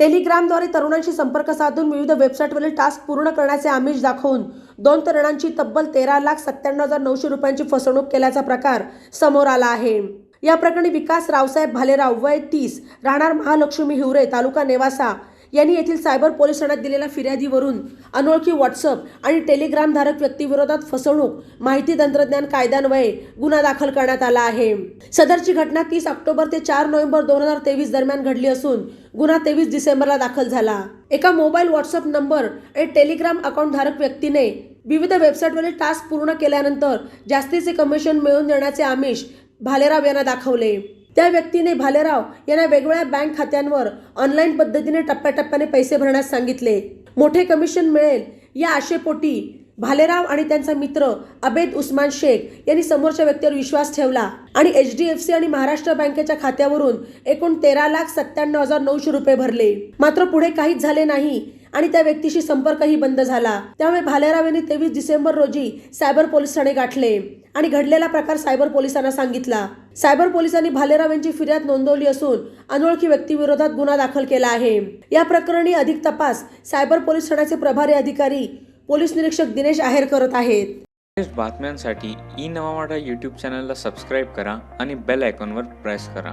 टेलिग्रामद्वारे तरुणांशी संपर्क साधून विविध वेबसाईटवरील टास्क पूर्ण करण्याचे आमिष दाखवून दोन तरुणांची तब्बल तेरा लाख सत्त्याण्णव हजार नऊशे रुपयांची फसवणूक केल्याचा प्रकार समोर आला आहे. या प्रकरणी विकास रावसाहेब भालेराव वय तीस राहणार महालक्ष्मी हिवरे तालुका नेवासा यांनी येथील सायबर पोलीस ठाण्यात दिलेल्या फिर्यादीवरून अनोळखी व्हॉट्सअप आणि टेलिग्रामधारक व्यक्तीविरोधात फसवणूक माहिती तंत्रज्ञान कायद्यान्वये गुन्हा दाखल करण्यात आला आहे. सदरची घटना तीस ऑक्टोबर ते चार नोव्हेंबर दोन हजार तेवीस दरम्यान घडली असून गुन्हा तेवीस डिसेंबरला दाखल झाला. एका मोबाईल व्हॉट्सअप नंबर आणि टेलिग्राम अकाउंट धारक व्यक्तीने विविध वेबसाईटवरील टास्क पूर्ण केल्यानंतर जास्तीचे कमिशन मिळवून देण्याचे आमिष भालेराव यांना दाखवले. त्या व्यक्तीने भालेराव यांना वेगवेगळ्या बँक खात्यांवर ऑनलाईन पद्धतीने टप्प्याटप्प्याने पैसे भरण्यास सांगितले. मोठे कमिशन मिळेल या आशेपोटी भालेराव आणि त्यांचा मित्र अबेद उस्मान शेख यांनी समोरच्या व्यक्तीवर विश्वास ठेवला आणि एच डी एफ सी आणि महाराष्ट्र बँकेच्या खात्यावरून एकूण तेरा लाख सत्त्याण्णव हजार नऊशे रुपये भरले. मात्र पुढे काहीच झाले नाही. आणि त्या व्यक्तीशी संपर्कही बंद झाला. त्यामुळे भालेराव यांनी तेवीस डिसेंबर रोजी सायबर पोलीस ठाणे गाठले आणि घडलेला प्रकार सायबर पोलिसांना सांगितला. सायबर पोलिसांनी भालेराव यांची फिर्याद नोंदवली असून अनोळखी व्यक्तीविरोधात गुन्हा दाखल केला आहे. या प्रकरणी अधिक तपास सायबर पोलीस ठाण्याचे प्रभारी अधिकारी पोलीस निरीक्षक दिनेश आहेर करत आहेत. बातम्यांसाठी ई नवा मराठा यूट्यूब चॅनलला सबस्क्राईब करा आणि बेल आयकॉनवर प्रेस करा.